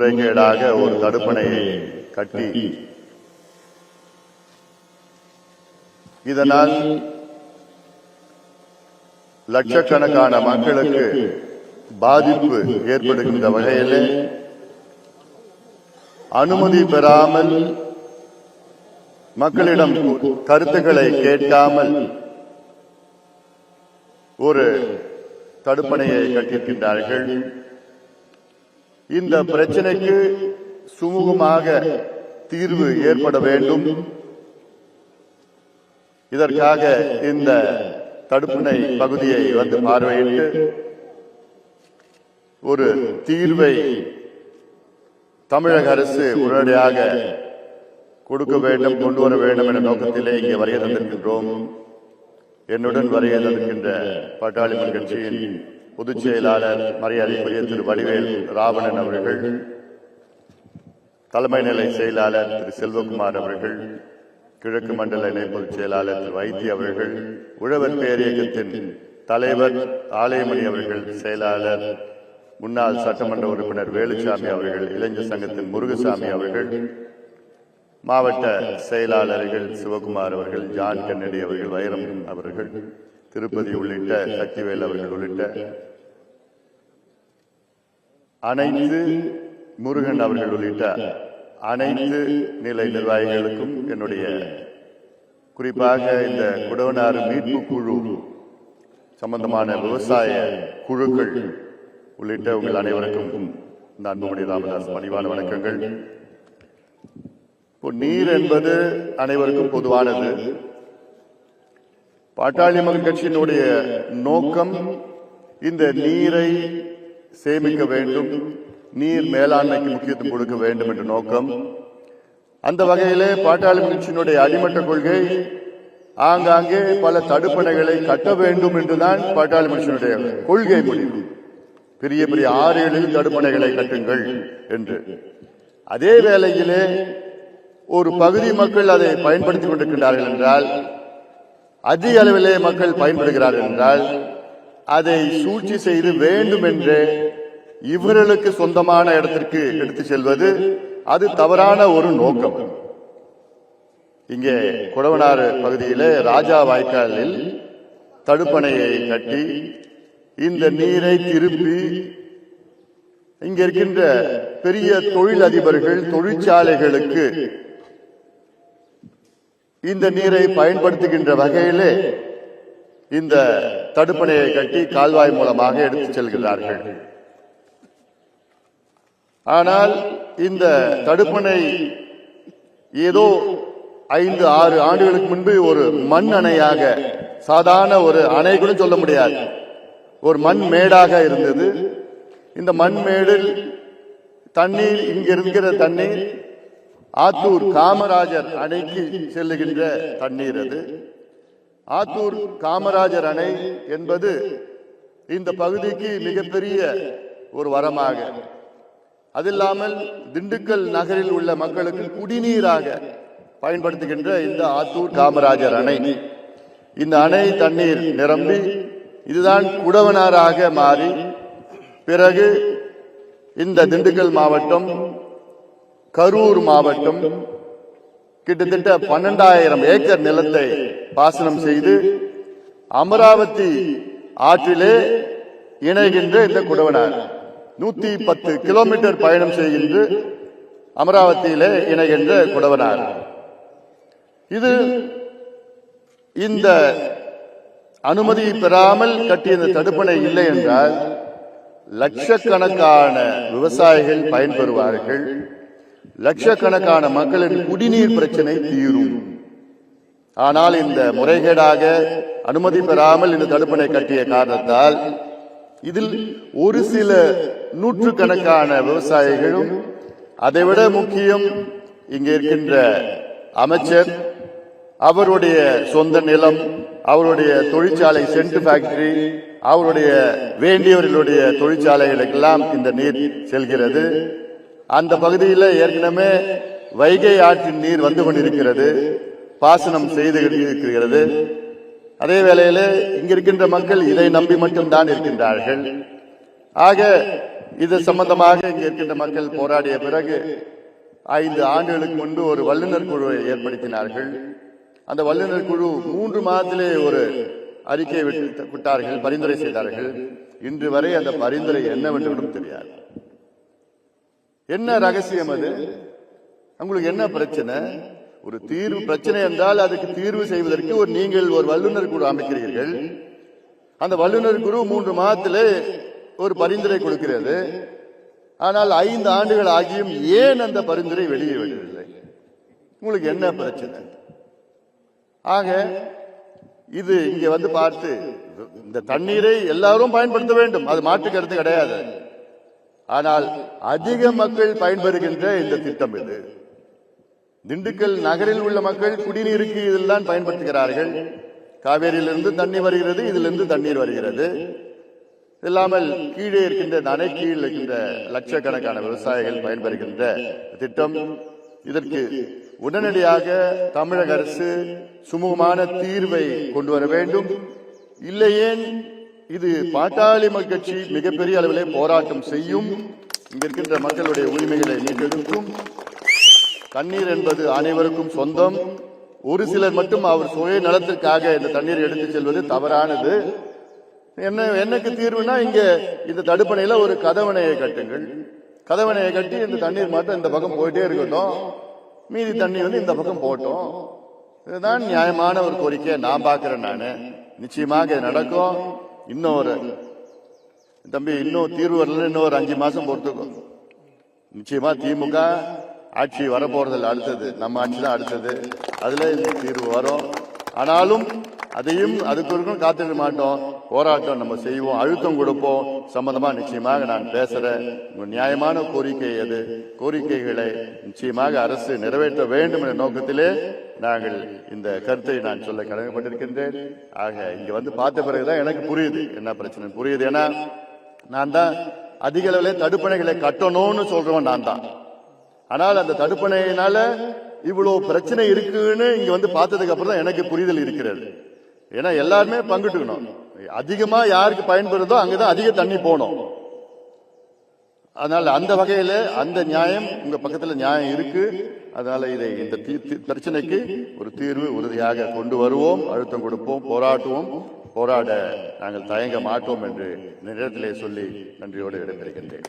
முறைகேடாக ஒரு தடுப்பணையை கட்டி. இதனால் லட்சக்கணக்கான மக்களுக்கு பாதிப்பு ஏற்படுகின்ற வகையிலே அனுமதி பெறாமல் மக்களிடம் கருத்துக்களை கேட்காமல் ஒரு தடுப்பணையை கட்டியிருக்கின்றார்கள். இந்த பிரச்சனைக்கு சுமூகமாக தீர்வு ஏற்பட வேண்டும். இதற்காக இந்த தடுப்பணை பகுதியை வந்து பார்வையிட்டு ஒரு தீர்வை தமிழக அரசு உடனடியாக கொடுக்க வேண்டும் கொண்டு வர வேண்டும் என்ற நோக்கத்திலே இங்கே வரைய தந்திருக்கின்றோம். என்னுடன் வரைய தந்திருக்கின்ற பாட்டாளி கட்சியின் பொதுச் செயலாளர் மரியாதைக்குரிய திரு வடிவேல் ராவணன் அவர்கள் தலைமை நிலை செயலாளர் திரு செல்வகுமார் அவர்கள் கிழக்கு மண்டல இணை பொதுச் செயலாளர் திரு வைத்திய அவர்கள் உழவர் பேரியக்கத்தின் தலைவர் ஆலயமணி அவர்கள் செயலாளர் முன்னாள் சட்டமன்ற உறுப்பினர் வேலுசாமி அவர்கள் இளைஞர் சங்கத்தின் முருகசாமி அவர்கள் மாவட்ட செயலாளர்கள் சிவகுமார் அவர்கள் ஜான் கன்னடி அவர்கள் வைரம் அவர்கள் திருப்பதி உள்ளிட்ட சக்திவேல் அவர்கள் உள்ளிட்ட அனைத்து முருகன் அவர்கள் உள்ளிட்ட அனைத்து நிலை நிர்வாகிகளுக்கும் என்னுடைய குறிப்பாக இந்த குடவனாறு மீட்பு குழு சம்பந்தமான விவசாய குழுக்கள் உள்ளிட்ட உங்கள் அனைவருக்கும் இந்த அன்புமணி ராமதாஸ் பணிவான வணக்கங்கள். இப்போ நீர் என்பது அனைவருக்கும் பொதுவானது. பாட்டாளி மக்கள் கட்சியினுடைய நோக்கம் இந்த நீரை சேமிக்க வேண்டும் நீர் மேலாண்மைக்கு முக்கியத்துவம் கொடுக்க வேண்டும் என்ற நோக்கம். அந்த வகையிலே பாட்டாளி கட்சியினுடைய அடிமட்ட கொள்கை ஆங்காங்கே பல தடுப்பணைகளை கட்ட வேண்டும் என்றுதான் பாட்டாளி மனுஷனுடைய கொள்கை முடிவு. பெரிய பெரிய ஆறுகளில் தடுப்பணைகளை கட்டுங்கள் என்று. அதே வேளையிலே ஒரு பகுதி மக்கள் அதை பயன்படுத்திக் கொண்டிருக்கிறார்கள் என்றால் அதிக அளவிலே மக்கள் பயன்படுகிறார்கள் என்றால் அதை சூழ்ச்சி செய்து வேண்டும் என்று இவர்களுக்கு சொந்தமான இடத்திற்கு எடுத்து செல்வது அது தவறான ஒரு நோக்கம். இங்கே குடவனாறு பகுதியிலே ராஜா வாய்க்காலில் தடுப்பணையை கட்டி இந்த நீரை திருப்பி இங்க இருக்கின்ற பெரிய தொழில் அதிபர்கள் தொழிற்சாலைகளுக்கு இந்த நீரை பயன்படுத்துகின்ற வகையிலே இந்த தடுப்பணையை கட்டி கால்வாய் மூலமாக எடுத்து செல்கிறார்கள். ஆனால் இந்த தடுப்பணை ஏதோ ஐந்து ஆறு ஆண்டுகளுக்கு முன்பு ஒரு மண் அணையாக சாதாரண ஒரு அணை கூட சொல்ல முடியாது. ஒரு மண் மேடாக இருந்தது. இந்த மண் மேடில் தண்ணீர் இங்க இருக்கிற தண்ணீர் ஆத்தூர் காமராஜர் அணைக்கு செல்லுகின்ற தண்ணீர் அது. ஆத்தூர் காமராஜர் அணை என்பது இந்த பகுதிக்கு மிகப்பெரிய ஒரு வரமாக. அதில்லாமல் திண்டுக்கல் நகரில் உள்ள மக்களுக்கு குடிநீராக பயன்படுத்துகின்ற இந்த ஆத்தூர் காமராஜர் அணை. இந்த அணை தண்ணீர் நிரம்பி இதுதான் குடவனாராக மாறி பிறகு இந்த திண்டுக்கல் மாவட்டம் கரூர் மாவட்டம் கிட்டத்தட்ட பன்னெண்டாயிரம் ஏக்கர் நிலத்தை பாசனம் செய்து அமராவதி ஆற்றிலே இணைகின்ற இந்த குடவனார். நூத்தி பத்து கிலோமீட்டர் பயணம் செய்கின்ற அமராவதியிலே இணைகின்ற குடவனார். இது இந்த அனுமதி பெறாமல் கட்டிய இந்த தடுப்பணை இல்லை என்றால் லட்சக்கணக்கான விவசாயிகள் பயன்பெறுவார்கள். லட்சக்கணக்கான மக்களின் குடிநீர் பிரச்சனை தீரும். ஆனால் இந்த முறைகேடாக அனுமதி பெறாமல் இந்த தடுப்பணை கட்டிய காரணத்தால் இதில் ஒரு சில நூற்றுக்கணக்கான விவசாயிகளும் அதைவிட முக்கியம் இங்கே இருக்கின்ற அமைச்சர் அவருடைய சொந்த நிலம் அவருடைய தொழிற்சாலை சென்ட் ஃபேக்டரி அவருடைய வேண்டியவர்களுடைய தொழிற்சாலைகளுக்கெல்லாம் இந்த நீர் செல்கிறது. அந்த பகுதியில் ஏற்கனவே வைகை ஆற்றின் நீர் வந்து கொண்டிருக்கிறது பாசனம் செய்து இருக்கிறது அதே வேளையில் இங்க இருக்கின்ற மக்கள் இதை நம்பி மட்டும்தான் இருக்கின்றார்கள். ஆக இது சம்பந்தமாக இங்கே இருக்கின்ற மக்கள் போராடிய பிறகு ஐந்து ஆண்டுகளுக்கு முன்பு ஒரு வல்லுநர் குழுவை ஏற்படுத்தினார்கள். அந்த வல்லுநர் குழு மூன்று மாதத்திலே ஒரு அறிக்கை விட்டு- விட்டார்கள் பரிந்துரை செய்தார்கள். இன்று வரை அந்த பரிந்துரை என்னவென்று தெரியாது. என்ன ரகசியம் அது? உங்களுக்கு என்ன பிரச்சனை? ஒரு தீர்வு பிரச்சனை என்றால் அதுக்கு தீர்வு செய்வதற்கு ஒரு நீங்கள் ஒரு வல்லுநர் குழு அமைக்கிறீர்கள். அந்த வல்லுநர் குழு மூன்று மாதத்திலே ஒரு பரிந்துரை கொடுக்கிறது. ஆனால் ஐந்து ஆண்டுகள் ஆகியும் ஏன் அந்த பரிந்துரை வெளியே வரவில்லை? உங்களுக்கு என்ன பிரச்சனை? ஆக இது இங்க வந்து பார்த்து இந்த தண்ணீரை எல்லாரும் பயன்படுத்த வேண்டும். அது மாற்று கருத்து கிடையாது. ஆனால் அதிக மக்கள் பயன்பெறுகின்ற இந்த திட்டம் இது. திண்டுக்கல் நகரில் உள்ள மக்கள் குடிநீருக்கு இதெல்லாம் பயன்படுத்துகிறார்கள். காவேரியிலிருந்து தண்ணி வருகிறது இதிலிருந்து தண்ணீர் வருகிறது. இல்லாமல் கீழே இருக்கின்ற நனை அணை கீழ் இருக்கின்ற லட்சக்கணக்கான விவசாயிகள் பயன்பெறுகின்ற திட்டம். இதற்கு உடனடியாக தமிழக அரசு சுமூகமான தீர்வை கொண்டு வர வேண்டும். இல்லையேன் இது பாட்டாளி கட்சி மிகப்பெரிய அளவிலே போராட்டம் செய்யும் இங்க இருக்கின்ற மக்களுடைய உரிமைகளை மீட்டெடுக்கும். தண்ணீர் என்பது அனைவருக்கும் சொந்தம். ஒரு சிலர் மட்டும் அவர் சுய நலத்திற்காக இந்த தண்ணீர் எடுத்து செல்வது தவறானது. என்ன என்னக்கு தீர்வுனா இங்க இந்த தடுப்பணையில ஒரு கதவணையை கட்டுங்கள். கதவணையை கட்டி இந்த தண்ணீர் மட்டும் இந்த பக்கம் போயிட்டே இருக்கட்டும். மீதி தண்ணி வந்து இந்த பக்கம் போட்டோம். இதுதான் நியாயமான ஒரு கோரிக்கையை நான் பாக்குறேன் நானு. நிச்சயமாக நடக்கும். இன்னொரு தம்பி இன்னும் தீர்வு வரல இன்னும் ஒரு அஞ்சு மாசம் பொறுத்துக்கும். நிச்சயமா திமுக ஆட்சி வரப்போறதில்லை அடுத்தது. நம்ம ஆட்சி தான் அடுத்தது. அதுல இந்த தீர்வு வரும். ஆனாலும் அதையும் அதுக்கு வரைக்கும் காத்திருக்க மாட்டோம். போராட்டம் நம்ம செய்வோம். அழுத்தம் கொடுப்போம். சம்பந்தமாக நிச்சயமாக நான் பேசுகிறேன் நியாயமான கோரிக்கை எது? கோரிக்கைகளை நிச்சயமாக அரசு நிறைவேற்ற வேண்டும் என்ற நோக்கத்திலே நாங்கள் இந்த கருத்தை நான் சொல்ல கடமைப்பட்டிருக்கின்றேன். ஆக இங்கே வந்து பார்த்த பிறகுதான் எனக்கு புரியுது. என்ன பிரச்சனை? புரியுது. ஏன்னா நான் தான் அதிக அளவில் தடுப்பணைகளை கட்டணும்னு சொல்றவன் நான் தான். ஆனால் அந்த தடுப்பணையினால இவ்வளவு பிரச்சனை இருக்குன்னு இங்க வந்து பார்த்ததுக்கு அப்புறம் தான் எனக்கு புரிதல் இருக்கிறது. ஏன்னா எல்லாருமே பங்கிட்டுக்கணும். அதிகமா யாருக்கு பயன்படுறதோ அங்கதான் அதிக தண்ணி போகணும். அதனால அந்த வகையில அந்த நியாயம் உங்க பக்கத்துல நியாயம் இருக்கு. அதனால இதை இந்த பிரச்சனைக்கு ஒரு தீர்வு உறுதியாக கொண்டு வருவோம் அழுத்தம் கொடுப்போம் போராட்டுவோம். போராட நாங்கள் தயங்க மாட்டோம் என்று நேரத்திலே சொல்லி நன்றியோடு விடைபெறுகின்றேன்.